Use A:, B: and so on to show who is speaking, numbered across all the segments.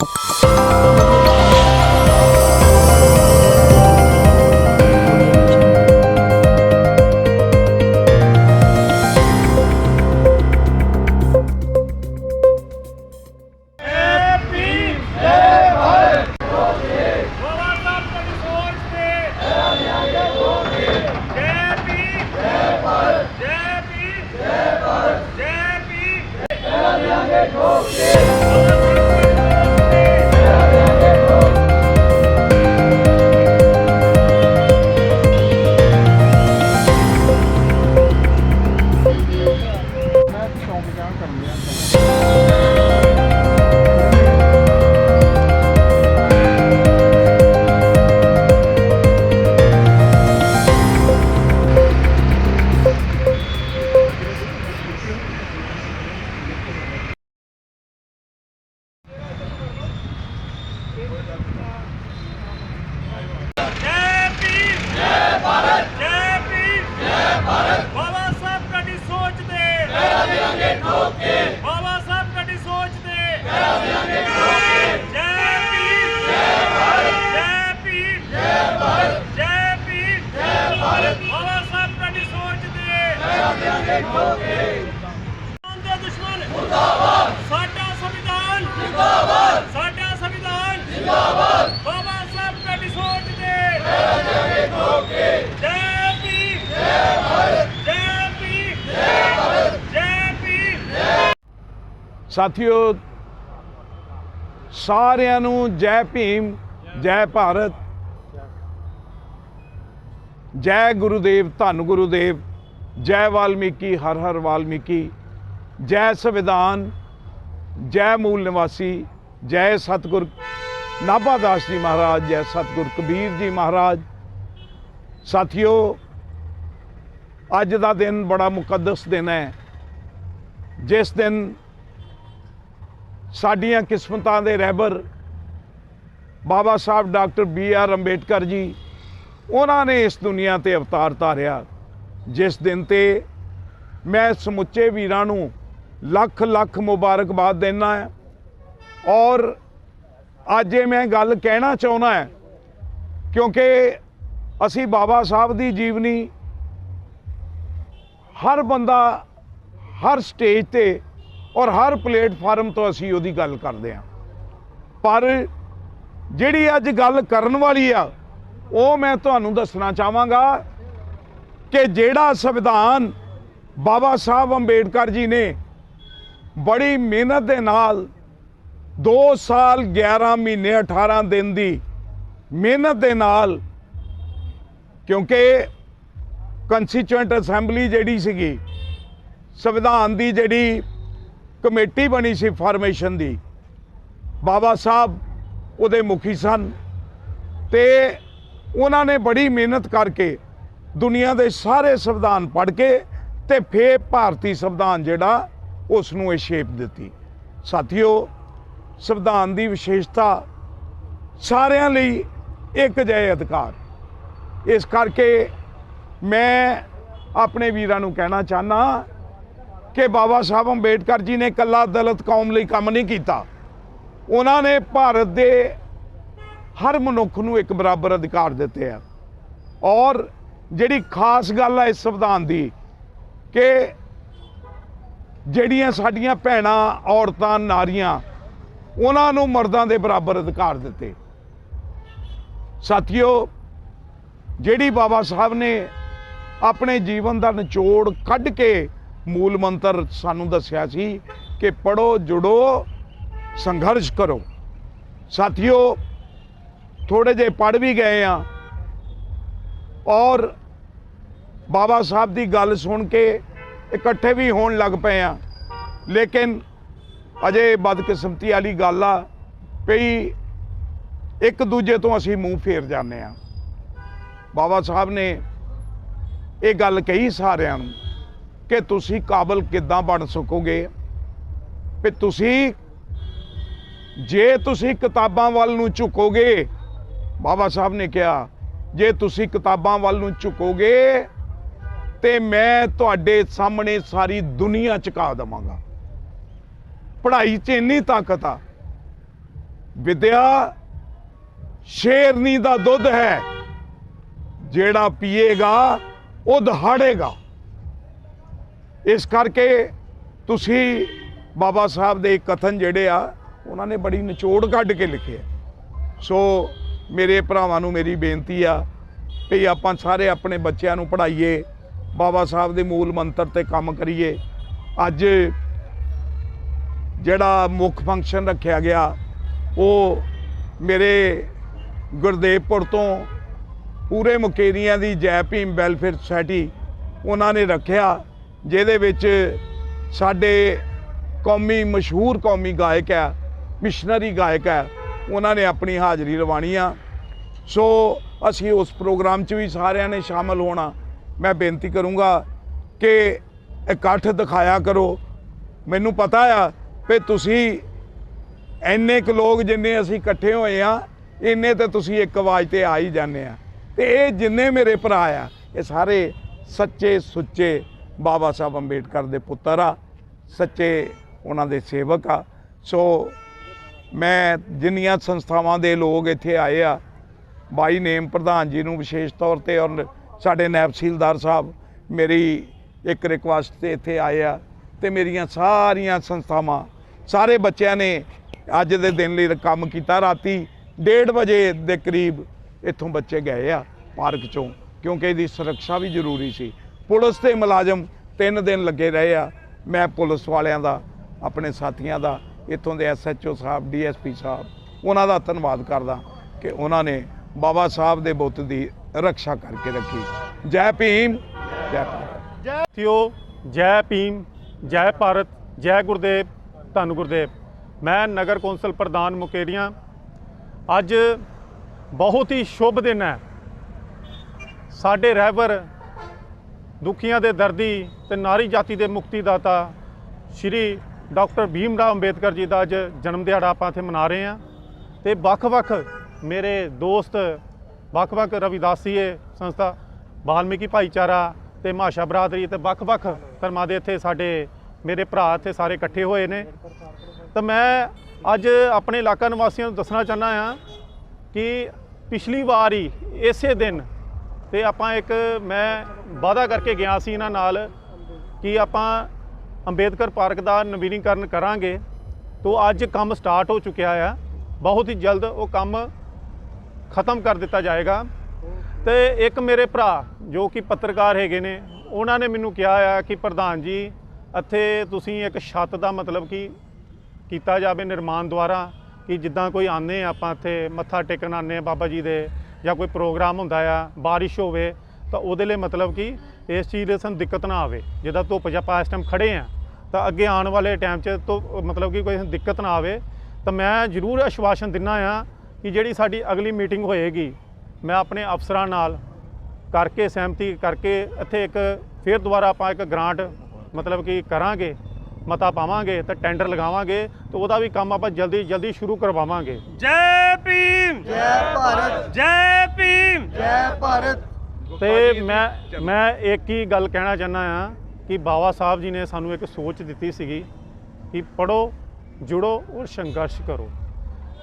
A: ਬਾਬਾ ਕੇ ਬਾਬਾ ਸਾਹਿਬ ਕਦੀ ਸੋਚ ਤੇ। ਤੇਰਾ ਦੇਾਂਗੇ ਠੋਕ ਜੈ ਭੀਮ। ਜੈ ਭਾਰਤ। ਜੈ ਭੀਮ। ਜੈ ਭਾਰਤ। ਜੈ ਭੀਮ ਜੈ ਭਾਰਤ ਬਾਬਾ ਸਾਹਿਬ ਕਦੀ ਸੋਚ ਤੇ। ਤੇਰਾ ਦੇਾਂਗੇ ਠੋਕ ਦੇ ਦੁਸ਼ਮਣ ਮੁਰਦਾਬਾਦ। ਸਾਡਾ ਸੰਵਿਧਾਨ। ਜਿੰਦਾਬਾਦ ਸਾਡਾ ਸੰਵਿਧਾਨ ਜਿੰਦਾਬਾਦ ਬਾਬਾ ਸਾਹਿਬ ਕਦੀ ਸੋਚ ਤੇ ਜੈ ਭੀਮ ਜੈ ਭਾਰਤ ਜੈ ਭੀਮ ਜੈ ਭਾਰਤ ਜੈ ਭੀਮ
B: ਸਾਥੀਓ, ਸਾਰਿਆਂ ਨੂੰ ਜੈ ਭੀਮ, ਜੈ ਭਾਰਤ, ਜੈ ਗੁਰੂਦੇਵ, ਧੰਨ ਗੁਰੂਦੇਵ, ਜੈ ਵਾਲਮੀਕੀ, ਹਰ ਹਰ ਵਾਲਮੀਕੀ, ਜੈ ਸੰਵਿਧਾਨ, ਜੈ ਮੂਲ ਨਿਵਾਸੀ, ਜੈ ਸਤਿਗੁਰ ਨਾਭਾ ਦਾਸ ਜੀ ਮਹਾਰਾਜ, ਜੈ ਸਤਿਗੁਰ ਕਬੀਰ ਜੀ ਮਹਾਰਾਜ। ਸਾਥੀਓ, ਅੱਜ ਦਾ ਦਿਨ ਬੜਾ ਮੁਕੱਦਸ ਦਿਨ ਹੈ। ਜਿਸ ਦਿਨ ਸਾਡੀਆਂ ਕਿਸਮਤਾਂ ਦੇ ਰਹਿਬਰ Baba Saheb doctor B R Ambedkar ji, ਉਹਨਾਂ ਨੇ ਇਸ ਦੁਨੀਆ ਤੇ ਅਵਤਾਰ ਧਾਰਿਆ, ਜਿਸ ਦਿਨ ਤੇ ਮੈਂ ਸਮੁੱਚੇ ਵੀਰਾਂ ਨੂੰ ਲੱਖ ਲੱਖ ਮੁਬਾਰਕਬਾਦ ਦੇਣਾ ਹੈ। ਔਰ ਅੱਜ ਇਹ ਮੈਂ ਗੱਲ ਕਹਿਣਾ ਚਾਹੁੰਦਾ ਹੈ, ਕਿਉਂਕਿ ਅਸੀਂ ਬਾਬਾ ਸਾਹਿਬ ਦੀ ਜੀਵਨੀ ਹਰ ਬੰਦਾ ਹਰ ਸਟੇਜ ਤੇ ਔਰ ਹਰ ਪਲੇਟਫਾਰਮ ਤੋਂ ਅਸੀਂ ਉਹਦੀ ਗੱਲ ਕਰਦੇ ਹਾਂ। ਪਰ ਜਿਹੜੀ ਅੱਜ ਗੱਲ ਕਰਨ ਵਾਲੀ ਆ, ਉਹ ਮੈਂ ਤੁਹਾਨੂੰ ਦੱਸਣਾ ਚਾਹਾਂਗਾ ਕਿ ਜਿਹੜਾ ਸੰਵਿਧਾਨ ਬਾਬਾ ਸਾਹਿਬ ਅੰਬੇਡਕਰ ਜੀ ਨੇ ਬੜੀ ਮਿਹਨਤ ਦੇ ਨਾਲ 2 ਸਾਲ 11 ਮਹੀਨੇ 18 ਦਿਨ ਦੀ ਮਿਹਨਤ ਦੇ ਨਾਲ, ਕਿਉਂਕਿ ਕੰਸਟੀਚੂਐਂਟ ਅਸੈਂਬਲੀ ਜਿਹੜੀ ਸੀਗੀ, ਸੰਵਿਧਾਨ ਦੀ ਜਿਹੜੀ ਕਮੇਟੀ ਬਣੀ ਸੀ ਫਾਰਮੇਸ਼ਨ ਦੀ। ਬਾਬਾ ਸਾਹਿਬ ਉਹਦੇ ਮੁਖੀ ਸਨ ਤੇ ਉਹਨਾਂ ਨੇ ਬੜੀ ਮਿਹਨਤ ਕਰਕੇ ਦੁਨੀਆ ਦੇ ਸਾਰੇ ਸੰਵਿਧਾਨ ਪੜ੍ਹ ਕੇ ਤੇ ਫੇਰ ਭਾਰਤੀ ਸੰਵਿਧਾਨ ਜਿਹੜਾ ਉਸ ਨੂੰ ਇਹ ਸ਼ੇਪ ਦਿੱਤੀ। ਸਾਥੀਓ, ਸੰਵਿਧਾਨ ਦੀ ਵਿਸ਼ੇਸ਼ਤਾ ਸਾਰਿਆਂ ਲਈ ਇੱਕ ਜਿਹੇ ਅਧਿਕਾਰ। ਇਸ ਕਰਕੇ ਮੈਂ ਆਪਣੇ ਵੀਰਾਂ ਨੂੰ ਕਹਿਣਾ ਚਾਹਨਾ ਕਿ ਬਾਬਾ ਸਾਹਿਬ ਅੰਬੇਡਕਰ ਜੀ ਨੇ ਇਕੱਲਾ ਦਲਿਤ ਕੌਮ ਲਈ ਕੰਮ ਨਹੀਂ ਕੀਤਾ। ਉਹਨਾਂ ਨੇ ਭਾਰਤ ਦੇ ਹਰ ਮਨੁੱਖ ਨੂੰ ਇੱਕ ਬਰਾਬਰ ਅਧਿਕਾਰ ਦਿੱਤੇ ਆ। ਔਰ ਜਿਹੜੀ ਖਾਸ ਗੱਲ ਹੈ ਇਸ ਸੰਵਿਧਾਨ ਦੀ ਕਿ ਜਿਹੜੀਆਂ ਸਾਡੀਆਂ ਭੈਣਾਂ, ਔਰਤਾਂ, ਨਾਰੀਆਂ, ਉਹਨਾਂ ਨੂੰ ਮਰਦਾਂ ਦੇ ਬਰਾਬਰ ਅਧਿਕਾਰ ਦਿੱਤੇ। ਸਾਥੀਓ, ਜਿਹੜੀ ਬਾਬਾ ਸਾਹਿਬ ਨੇ ਆਪਣੇ ਜੀਵਨ ਦਾ ਨਿਚੋੜ ਕੱਢ ਕੇ ਮੂਲ ਮੰਤਰ ਸਾਨੂੰ ਦੱਸਿਆ ਸੀ ਕਿ ਪੜੋ ਜੁੜੋ, ਸੰਘਰਸ਼ ਕਰੋ। ਸਾਥੀਓ ਥੋੜੇ ਜੇ ਪੜ ਵੀ ਗਏ ਆ। ਔਰ ਬਾਬਾ ਸਾਹਿਬ ਦੀ ਗੱਲ ਸੁਣ ਕੇ ਇਕੱਠੇ ਵੀ ਹੋਣ ਲੱਗ ਪਏ ਆ। ਲੇਕਿਨ ਅਜੇ ਬਦਕਿਸਮਤੀ ਵਾਲੀ ਗੱਲ ਆ ਪਈ ਇੱਕ ਦੂਜੇ ਤੋਂ ਅਸੀਂ ਮੂੰਹ ਫੇਰ ਜਾਂਦੇ ਆ। ਬਾਬਾ ਸਾਹਿਬ ਨੇ ਇਹ ਗੱਲ ਕਹੀ ਸਾਰਿਆਂ ਨੂੰ ਕਿ ਤੁਸੀਂ ਕਾਬਲ ਕਿੱਦਾਂ ਬਣ ਸਕੋਗੇ? ਵੀ ਤੁਸੀਂ ਜੇ ਤੁਸੀਂ ਕਿਤਾਬਾਂ ਵੱਲ ਨੂੰ ਝੁਕੋਗੇ, ਬਾਬਾ ਸਾਹਿਬ ਨੇ ਕਿਹਾ, ਜੇ ਤੁਸੀਂ ਕਿਤਾਬਾਂ ਵੱਲ ਨੂੰ ਝੁਕੋਗੇ, ਤੇ ਮੈਂ ਤੁਹਾਡੇ ਸਾਹਮਣੇ ਸਾਰੀ ਦੁਨੀਆ ਚੁਕਾ ਦੇਵਾਂਗਾ। ਪੜ੍ਹਾਈ 'ਚ ਇੰਨੀ ਤਾਕਤ ਆ। ਵਿਦਿਆ ਸ਼ੇਰਨੀ ਦਾ ਦੁੱਧ ਹੈ। ਜਿਹੜਾ ਪੀਏਗਾ, ਉਹ ਦਹਾੜੇਗਾ। ਇਸ ਕਰਕੇ ਤੁਸੀਂ ਬਾਬਾ ਸਾਹਿਬ ਦੇ ਕਥਨ ਜਿਹੜੇ ਆ, ਉਹਨਾਂ ਨੇ ਬੜੀ ਨਿਚੋੜ ਕੱਢ ਕੇ ਲਿਖੇ ਸੋ ਮੇਰੇ ਭਰਾਵਾਂ ਨੂੰ ਮੇਰੀ ਬੇਨਤੀ ਆ ਵੀ ਆਪਾਂ ਸਾਰੇ ਆਪਣੇ ਬੱਚਿਆਂ ਨੂੰ ਪੜ੍ਹਾਈਏ, ਬਾਬਾ ਸਾਹਿਬ ਦੇ ਮੂਲ ਮੰਤਰ ਤੇ ਕੰਮ ਕਰੀਏ। ਅੱਜ ਜਿਹੜਾ ਮੁੱਖ ਫੰਕਸ਼ਨ ਰੱਖਿਆ ਗਿਆ, ਉਹ ਮੇਰੇ ਗੁਰਦੇਵਪੁਰ ਤੋਂ ਪੂਰੇ ਮੁਕੇਰੀਆਂ ਦੀ ਜੈ ਭੀਮ ਵੈਲਫੇਅਰ ਸੁਸਾਇਟੀ, ਉਹਨਾਂ ਨੇ ਰੱਖਿਆ। ਜਿਹਦੇ ਵਿੱਚ ਸਾਡੇ ਕੌਮੀ ਮਸ਼ਹੂਰ ਕੌਮੀ ਗਾਇਕ ਹੈ ਮਿਸ਼ਨਰੀ ਗਾਇਕ ਹੈ, ਉਹਨਾਂ ਨੇ ਆਪਣੀ ਹਾਜ਼ਰੀ ਲਵਾਣੀ ਆ। ਸੋ ਅਸੀਂ ਉਸ ਪ੍ਰੋਗਰਾਮ 'ਚ ਵੀ ਸਾਰਿਆਂ ਨੇ ਸ਼ਾਮਲ ਹੋਣਾ। ਮੈਂ ਬੇਨਤੀ ਕਰੂੰਗਾ ਕਿ ਇਕੱਠ ਦਿਖਾਇਆ ਕਰੋ। ਮੈਨੂੰ ਪਤਾ ਆ ਕਿ ਤੁਸੀਂ ਇੰਨੇ ਕੁ ਲੋਕ ਜਿੰਨੇ ਅਸੀਂ ਇਕੱਠੇ ਹੋਏ ਆ, ਇੰਨੇ ਤੇ ਤੁਸੀਂ ਇੱਕ ਆਵਾਜ਼ ਤੇ ਆ ਹੀ ਜਾਂਦੇ ਆ। ਤੇ ਇਹ ਜਿੰਨੇ ਮੇਰੇ ਭਰਾ ਆ, ਇਹ ਸਾਰੇ ਸੱਚੇ ਸੁੱਚੇ ਬਾਬਾ ਸਾਹਿਬ ਅੰਬੇਡਕਰ ਦੇ ਪੁੱਤਰ ਆ, ਸੱਚੇ ਉਹਨਾਂ ਦੇ ਸੇਵਕ ਆ। ਸੋ ਮੈਂ ਜਿੰਨੀਆਂ ਸੰਸਥਾਵਾਂ ਦੇ ਲੋਕ ਇੱਥੇ ਆਏ ਆ, ਬਾਈ ਨੇਮ ਪ੍ਰਧਾਨ ਜੀ ਨੂੰ ਵਿਸ਼ੇਸ਼ ਤੌਰ ਤੇ ਔਰ ਸਾਡੇ ਨਾਇਬ ਤਹਿਸੀਲਦਾਰ ਸਾਹਿਬ ਮੇਰੀ ਇੱਕ ਰਿਕੁਐਸਟ ਤੇ ਇੱਥੇ ਆਏ ਆ ਤੇ ਮੇਰੀਆਂ ਸਾਰੀਆਂ ਸੰਸਥਾਵਾਂ, ਸਾਰੇ ਬੱਚਿਆਂ ਨੇ ਅੱਜ ਦੇ ਦਿਨ ਲਈ ਕੰਮ ਕੀਤਾ। ਰਾਤੀ 1:30 ਵਜੇ ਦੇ ਕਰੀਬ ਇੱਥੋਂ ਬੱਚੇ ਗਏ ਆ ਪਾਰਕ ਚੋਂ, ਕਿਉਂਕਿ ਇਹਦੀ ਸੁਰੱਖਿਆ ਵੀ ਜ਼ਰੂਰੀ ਸੀ। ਪੁਲਿਸ ਦੇ ਮੁਲਾਜ਼ਮ ਤਿੰਨ ਦਿਨ ਲੱਗੇ ਰਹੇ ਆ। ਮੈਂ ਪੁਲਿਸ ਵਾਲਿਆਂ ਦਾ, ਆਪਣੇ ਸਾਥੀਆਂ ਦਾ, ਇੱਥੋਂ ਦੇ ਐਸਐਚਓ ਸਾਹਿਬ ਡੀਐਸਪੀ ਸਾਹਿਬ, ਉਹਨਾਂ ਦਾ ਧੰਨਵਾਦ ਕਰਦਾ ਕਿ ਉਹਨਾਂ ਨੇ ਬਾਬਾ ਸਾਹਿਬ ਦੇ ਬੁੱਤ ਦੀ ਰੱਖਿਆ ਕਰਕੇ ਰੱਖੀ। ਜੈ ਭੀਮ, ਜੈ ਭਾਰਤ।
C: ਜੈ ਸਾਥੀਓ, ਜੈ ਭੀਮ, ਜੈ ਭਾਰਤ, ਜੈ ਗੁਰਦੇਵ, ਧੰਨ ਗੁਰਦੇਵ। ਮੈਂ ਨਗਰ ਕੌਂਸਲ ਪ੍ਰਧਾਨ ਮੁਕੇਰੀਆਂ। ਅੱਜ ਬਹੁਤ ਹੀ ਸ਼ੁਭ ਦਿਨ ਹੈ। ਸਾਡੇ ਰਹਿਬਰ ਦੁਖੀਆਂ ਦੇ ਦਰਦੀ ਤੇ ਨਾਰੀ ਜਾਤੀ ਦੇ ਮੁਕਤੀ ਦਾਤਾ ਸ਼੍ਰੀ ਡਾਕਟਰ ਭੀਮ ਰਾਓ ਅੰਬੇਦਕਰ ਜੀ ਦਾ ਅੱਜ ਜਨਮ ਦਿਹਾੜਾ ਆਪਾਂ ਇੱਥੇ ਮਨਾ ਰਹੇ ਹਾਂ। ਤੇ ਵੱਖ-ਵੱਖ ਮੇਰੇ ਦੋਸਤ, ਵੱਖ-ਵੱਖ ਰਵਿਦਾਸੀਏ ਸੰਸਥਾ, ਵਾਲਮੀਕੀ ਭਾਈਚਾਰਾ ਤੇ ਮਾਸ਼ਾ ਬਰਾਦਰੀ ਤੇ ਵੱਖ-ਵੱਖ ਧਰਮਾਂ ਦੇ ਇੱਥੇ ਸਾਡੇ ਮੇਰੇ ਭਰਾ ਇੱਥੇ ਸਾਰੇ ਇਕੱਠੇ ਹੋਏ ਨੇ। ਤਾਂ ਮੈਂ ਅੱਜ ਆਪਣੇ ਇਲਾਕਾ ਨਿਵਾਸੀਆਂ ਨੂੰ ਦੱਸਣਾ ਚਾਹੁੰਦਾ ਆ ਕਿ ਪਿਛਲੀ ਵਾਰ ਹੀ ਇਸੇ ਦਿਨ ਤੇ ਆਪਾਂ ਇੱਕ ਮੈਂ ਵਾਅਦਾ ਕਰਕੇ ਗਿਆ ਸੀ ਇਹਨਾਂ ਨਾਲ ਕਿ ਆਪਾਂ ਅੰਬੇਦਕਰ ਪਾਰਕ ਦਾ ਨਵੀਨੀਕਰਨ ਕਰਾਂਗੇ। ਤੋਂ ਅੱਜ ਕੰਮ ਸਟਾਰਟ ਹੋ ਚੁੱਕਿਆ ਆ। ਬਹੁਤ ਹੀ ਜਲਦ ਉਹ ਕੰਮ ਖਤਮ ਕਰ ਦਿੱਤਾ ਜਾਏਗਾ। ਤੇ ਇੱਕ ਮੇਰੇ ਭਰਾ ਜੋ ਕਿ ਪੱਤਰਕਾਰ ਹੈਗੇ ਨੇ, ਉਹਨਾਂ ਨੇ ਮੈਨੂੰ ਕਿਹਾ ਆ ਕਿ ਪ੍ਰਧਾਨ ਜੀ, ਇੱਥੇ ਤੁਸੀਂ ਇੱਕ ਛੱਤ ਦਾ ਮਤਲਬ ਕਿ ਕੀਤਾ ਜਾਵੇ ਨਿਰਮਾਣ ਦੁਆਰਾ, ਕਿ ਜਿੱਦਾਂ ਕੋਈ ਆਨੇ ਆਪਾਂ ਇੱਥੇ ਮੱਥਾ ਟੇਕਣ ਆਨੇ ਬਾਬਾ ਜੀ ਦੇ ਜਾਂ ਕੋਈ ਪ੍ਰੋਗਰਾਮ ਹੁੰਦਾ ਆ, ਬਾਰਿਸ਼ ਹੋਵੇ, ਤਾਂ ਉਹਦੇ ਲਈ ਮਤਲਬ ਕਿ ਇਸ ਚੀਜ਼ ਦੇ ਸਾਨੂੰ ਦਿੱਕਤ ਨਾ ਆਵੇ। ਜਿੱਦਾਂ ਧੁੱਪ 'ਚ ਆਪਾਂ ਇਸ ਟਾਈਮ ਖੜੇ ਆ, ਤਾਂ ਅੱਗੇ ਆਉਣ ਵਾਲੇ ਟਾਈਮ 'ਚ ਤੋਂ ਮਤਲਬ ਕਿ ਕੋਈ ਦਿੱਕਤ ਨਾ ਆਵੇ। ਤਾਂ ਮੈਂ ਜ਼ਰੂਰ ਅਸ਼ਵਾਸਨ ਦਿੰਨਾ ਆ ਕਿ ਜਿਹੜੀ ਸਾਡੀ ਅਗਲੀ ਮੀਟਿੰਗ ਹੋਏਗੀ, ਮੈਂ ਆਪਣੇ ਅਫਸਰਾਂ ਨਾਲ ਕਰਕੇ, ਸਹਿਮਤੀ ਕਰਕੇ ਇੱਥੇ ਇੱਕ ਫਿਰ ਦੁਬਾਰਾ ਆਪਾਂ ਇੱਕ ਗ੍ਰਾਂਟ ਮਤਲਬ ਕਿ ਕਰਾਂਗੇ, ਮਤਾ ਪਾਵਾਂਗੇ, ਤਾਂ ਟੈਂਡਰ ਲਗਾਵਾਂਗੇ, ਤੇ ਉਹਦਾ ਵੀ ਕੰਮ ਆਪਾਂ ਜਲਦੀ ਜਲਦੀ ਸ਼ੁਰੂ ਕਰਵਾਵਾਂਗੇ।
D: ਜੈ ਭੀਮ
E: ਜੈ ਭਾਰਤ
D: ਜੈ ਭੀਮ
E: ਜੈ ਭਾਰਤ
C: ਤੇ ਮੈਂ ਮੈਂ ਇੱਕ ਹੀ ਗੱਲ ਕਹਿਣਾ ਚਾਹੁੰਦਾ ਆ ਕਿ ਬਾਬਾ ਸਾਹਿਬ ਜੀ ਨੇ ਸਾਨੂੰ ਇੱਕ ਸੋਚ ਦਿੱਤੀ ਸੀਗੀ ਕਿ ਪੜੋ ਜੁੜੋ ਔਰ ਸੰਘਰਸ਼ ਕਰੋ।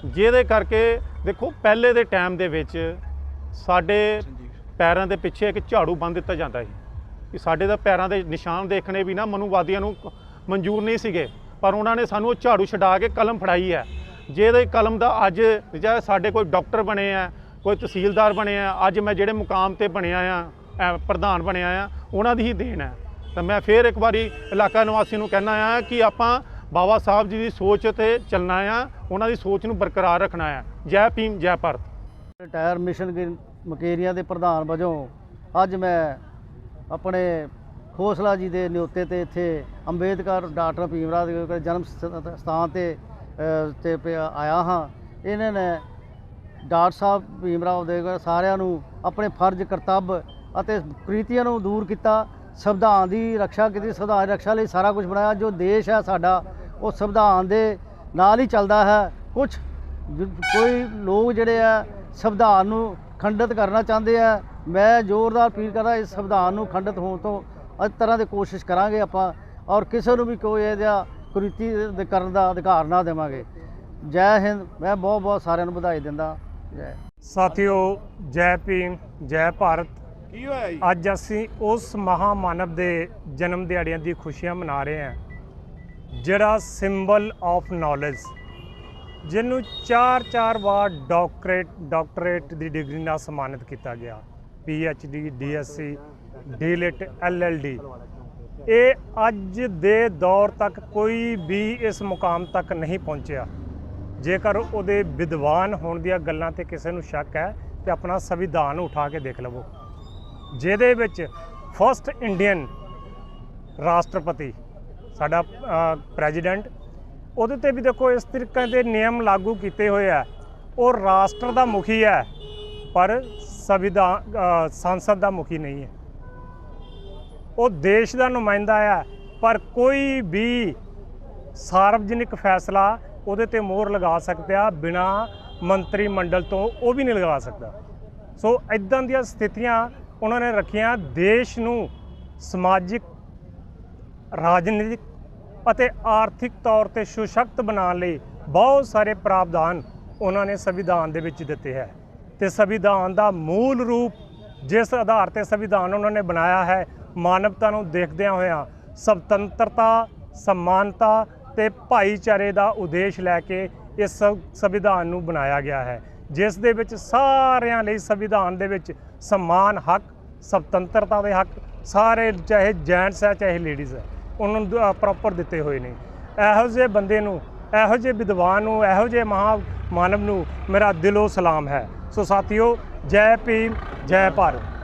C: ਜਿਹਦੇ ਕਰਕੇ ਦੇਖੋ ਪਹਿਲੇ ਦੇ ਟਾਈਮ ਦੇ ਵਿੱਚ ਸਾਡੇ ਪੈਰਾਂ ਦੇ ਪਿੱਛੇ ਇੱਕ ਝਾੜੂ ਬੰਨ ਦਿੱਤਾ ਜਾਂਦਾ ਸੀ। ਕਿ ਸਾਡੇ ਦਾ ਪੈਰਾਂ ਦੇ ਨਿਸ਼ਾਨ ਦੇਖਣੇ ਵੀ ਨਾ ਮਨੂਵਾਦੀਆਂ ਨੂੰ ਮਨਜ਼ੂਰ ਨਹੀਂ ਸੀਗੇ। ਪਰ ਉਹਨਾਂ ਨੇ ਸਾਨੂੰ ਉਹ ਝਾੜੂ ਛਡਾ ਕੇ ਕਲਮ ਫੜਾਈ ਹੈ। ਜਿਹਦੇ ਕਲਮ ਦਾ ਅੱਜ ਜਿਹੜਾ ਸਾਡੇ ਕੋਈ ਡਾਕਟਰ ਬਣੇ ਆ ਕੋਈ ਤਹਿਸੀਲਦਾਰ ਬਣੇ ਆ ਅੱਜ ਮੈਂ ਜਿਹੜੇ ਮੁਕਾਮ ਤੇ ਬਣਿਆ ਆ ਪ੍ਰਧਾਨ ਬਣਿਆ ਆ ਉਹਨਾਂ ਦੀ ਹੀ ਦੇਣ ਹੈ। ਤਾਂ ਮੈਂ ਫੇਰ ਇੱਕ ਵਾਰੀ ਇਲਾਕਾ ਨਿਵਾਸੀ ਨੂੰ ਕਹਿਣਾ ਆ ਕਿ ਆਪਾਂ ਬਾਬਾ ਸਾਹਿਬ ਜੀ ਦੀ ਸੋਚ ਤੇ ਚੱਲਣਾ ਆ ਉਹਨਾਂ ਦੀ ਸੋਚ ਨੂੰ ਬਰਕਰਾਰ ਰੱਖਣਾ ਆ। ਜੈ ਭੀਮ ਜੈ ਭਾਰਤ।
E: ਰਿਟਾਇਰ ਮਿਸ਼ਨ ਮਕੇਰੀਆਂ ਦੇ ਪ੍ਰਧਾਨ ਵਜੋਂ ਅੱਜ ਮੈਂ ਆਪਣੇ ਖੋਸਲਾ ਜੀ ਦੇ ਨਿਯੁਕਤੇ ਤੇ ਇੱਥੇ ਅੰਬੇਦਕਰ ਡਾਕਟਰ ਭੀਮ ਰਾਓ ਦੇ ਜਨਮ ਸਥਾਨ ਤੇ ਅ, ਤੇ ਆਇਆ ਹਾਂ। ਇਹਨਾਂ ਨੇ ਡਾਕਟਰ ਸਾਹਿਬ, ਭੀਮ ਰਾਓ ਦੇ ਸਾਰਿਆਂ ਨੂੰ ਆਪਣੇ ਫਰਜ਼, ਕਰਤੱਵ ਅਤੇ ਕ੍ਰਿਤੀਆਂ ਨੂੰ ਦੂਰ ਕੀਤਾ। ਸੰਵਿਧਾਨ ਦੀ ਰੱਖਿਆ ਕੀਤੀ, ਸੰਵਿਧਾਨ ਦੀ ਰੱਖਿਆ ਲਈ ਸਾਰਾ ਕੁਝ ਬਣਾਇਆ। ਜੋ ਦੇਸ਼ ਹੈ ਸਾਡਾ, ਉਹ ਸੰਵਿਧਾਨ ਦੇ ਨਾਲ ਹੀ ਚੱਲਦਾ ਹੈ। ਕੁਝ ਕੋਈ ਲੋਕ ਜਿਹੜੇ ਆ ਸੰਵਿਧਾਨ ਨੂੰ ਖੰਡਿਤ ਕਰਨਾ ਚਾਹੁੰਦੇ ਆ ਮੈਂ ਜ਼ੋਰਦਾਰ ਅਪੀਲ ਕਰਦਾ, ਇਸ ਸੰਵਿਧਾਨ ਨੂੰ ਖੰਡਿਤ ਹੋਣ ਤੋਂ ਇਸ ਤਰ੍ਹਾਂ ਦੀ ਕੋਸ਼ਿਸ਼ ਕਰਾਂਗੇ ਆਪਾਂ ਔਰ ਕਿਸੇ ਨੂੰ ਵੀ ਕੋਈ ਇਹਦਾ ਕੁਰੀਤੀ ਕਰਨ ਦਾ ਅਧਿਕਾਰ ਨਾ ਦੇਵਾਂਗੇ। ਜੈ ਹਿੰਦ। ਮੈਂ ਬਹੁਤ ਬਹੁਤ ਸਾਰਿਆਂ ਨੂੰ ਵਧਾਈ ਦਿੰਦਾ। ਜੈ।
A: ਸਾਥੀਓ ਜੈ ਭੀਮ ਜੈ ਭਾਰਤ।
B: ਕੀ ਹੋਇਆ ਜੀ?
A: ਅੱਜ ਅਸੀਂ ਉਸ ਮਹਾਮਾਨਵ ਦੇ ਜਨਮ ਦਿਹਾੜਿਆਂ ਦੀ ਖੁਸ਼ੀਆਂ ਮਨਾ ਰਹੇ ਹਾਂ ਜਿਹੜਾ ਸਿੰਬਲ ਆਫ ਨੌਲੇਜ ਜਿਹਨੂੰ ਚਾਰ ਚਾਰ ਵਾਰ ਡਾਕਟਰੇਟ ਡਾਕਟਰੇਟ ਦੀ ਡਿਗਰੀ ਨਾਲ ਸਨਮਾਨਿਤ ਕੀਤਾ ਗਿਆ। P H D D S C DLitt L L D ਇਹ ਅੱਜ ਦੇ ਦੌਰ ਤੱਕ ਕੋਈ ਵੀ ਇਸ ਮੁਕਾਮ ਤੱਕ ਨਹੀਂ ਪਹੁੰਚਿਆ। ਜੇਕਰ ਉਹਦੇ ਵਿਦਵਾਨ ਹੋਣ ਦੀਆਂ ਗੱਲਾਂ ਤੇ ਕਿਸੇ ਨੂੰ ਸ਼ੱਕ ਹੈ, ਤੇ ਆਪਣਾ ਸੰਵਿਧਾਨ ਉਠਾ ਕੇ ਦੇਖ ਲਵੋ। ਜਿਹਦੇ ਵਿੱਚ ਫਸਟ ਇੰਡੀਅਨ ਰਾਸ਼ਟਰਪਤੀ, ਸਾਡਾ ਪ੍ਰੈਜ਼ੀਡੈਂਟ ਉਹਦੇ ਤੇ ਵੀ ਦੇਖੋ ਇਸ ਤਰੀਕੇ ਦੇ ਨਿਯਮ ਲਾਗੂ ਕੀਤੇ ਹੋਏ ਆ। ਉਹ ਰਾਸ਼ਟਰ ਦਾ ਮੁਖੀ ਹੈ, ਪਰ ਸੰਵਿਧਾਨ ਸੰਸਦ ਦਾ ਮੁਖੀ ਨਹੀਂ ਹੈ। ਉਹ ਦੇਸ਼ ਦਾ ਨੁਮਾਇੰਦਾ ਹੈ ਪਰ ਕੋਈ ਵੀ ਸਾਰਵਜਨਿਕ ਫੈਸਲਾ ਉਹਦੇ ਤੇ ਮੋਹਰ ਲਗਾ ਸਕਦਾ ਬਿਨਾ ਮੰਤਰੀ ਮੰਡਲ ਤੋਂ ਉਹ ਵੀ ਨਹੀਂ ਲਗਾ ਸਕਦਾ। ਸੋ ਇਦਾਂ ਦੀਆਂ ਸਥਿਤੀਆਂ ਉਹਨਾਂ ਨੇ ਰੱਖੀਆਂ। ਦੇਸ਼ ਨੂੰ ਸਮਾਜਿਕ, ਰਾਜਨੀਤਿਕ ਅਤੇ ਆਰਥਿਕ ਤੌਰ ਤੇ ਸੁਸ਼ਕਤ ਬਣਾਉਣ ਲਈ ਬਹੁਤ ਸਾਰੇ ਪ੍ਰਾਵਧਾਨ ਉਹਨਾਂ ਨੇ ਸੰਵਿਧਾਨ ਦੇ ਵਿੱਚ ਦਿੱਤੇ ਹੈ। ਤੇ ਸੰਵਿਧਾਨ ਦਾ ਮੂਲ ਰੂਪ ਜਿਸ ਆਧਾਰ ਤੇ ਸੰਵਿਧਾਨ ਉਹਨਾਂ ਨੇ ਬਣਾਇਆ ਹੈ, ਮਾਨਵਤਾ ਨੂੰ ਦੇਖਦਿਆਂ ਹੋਇਆਂ ਸੁਤੰਤਰਤਾ ਸਮਾਨਤਾ ਤੇ ਭਾਈਚਾਰੇ ਦਾ ਉਦੇਸ਼ ਲੈ ਕੇ ਇਸ ਸੰਵਿਧਾਨ ਨੂੰ ਬਣਾਇਆ ਗਿਆ ਹੈ, ਜਿਸ ਦੇ ਵਿੱਚ ਸਾਰਿਆਂ ਲਈ ਸੰਵਿਧਾਨ ਦੇ ਵਿੱਚ ਸਮਾਨ ਹੱਕ ਸੁਤੰਤਰਤਾ ਦੇ ਹੱਕ, ਸਾਰੇ ਚਾਹੇ ਜੈਂਟਸ ਹੈ, ਚਾਹੇ ਲੇਡੀਜ਼ ਹੈ, ਉਹਨਾਂ ਨੂੰ ਪ੍ਰੋਪਰ ਦਿੱਤੇ ਹੋਏ ਨੇ। ਇਹੋ ਜਿਹੇ ਬੰਦੇ ਨੂੰ, ਇਹੋ ਜਿਹੇ ਵਿਦਵਾਨ ਨੂੰ, ਇਹੋ ਜਿਹੇ ਮਹਾ ਮਾਨਵ ਨੂੰ ਮੇਰਾ ਦਿਲੋਂ ਸਲਾਮ ਹੈ। ਸੋ ਸਾਥੀਓ, ਜੈ ਭੀਮ, ਜੈ ਭਾਰਤ।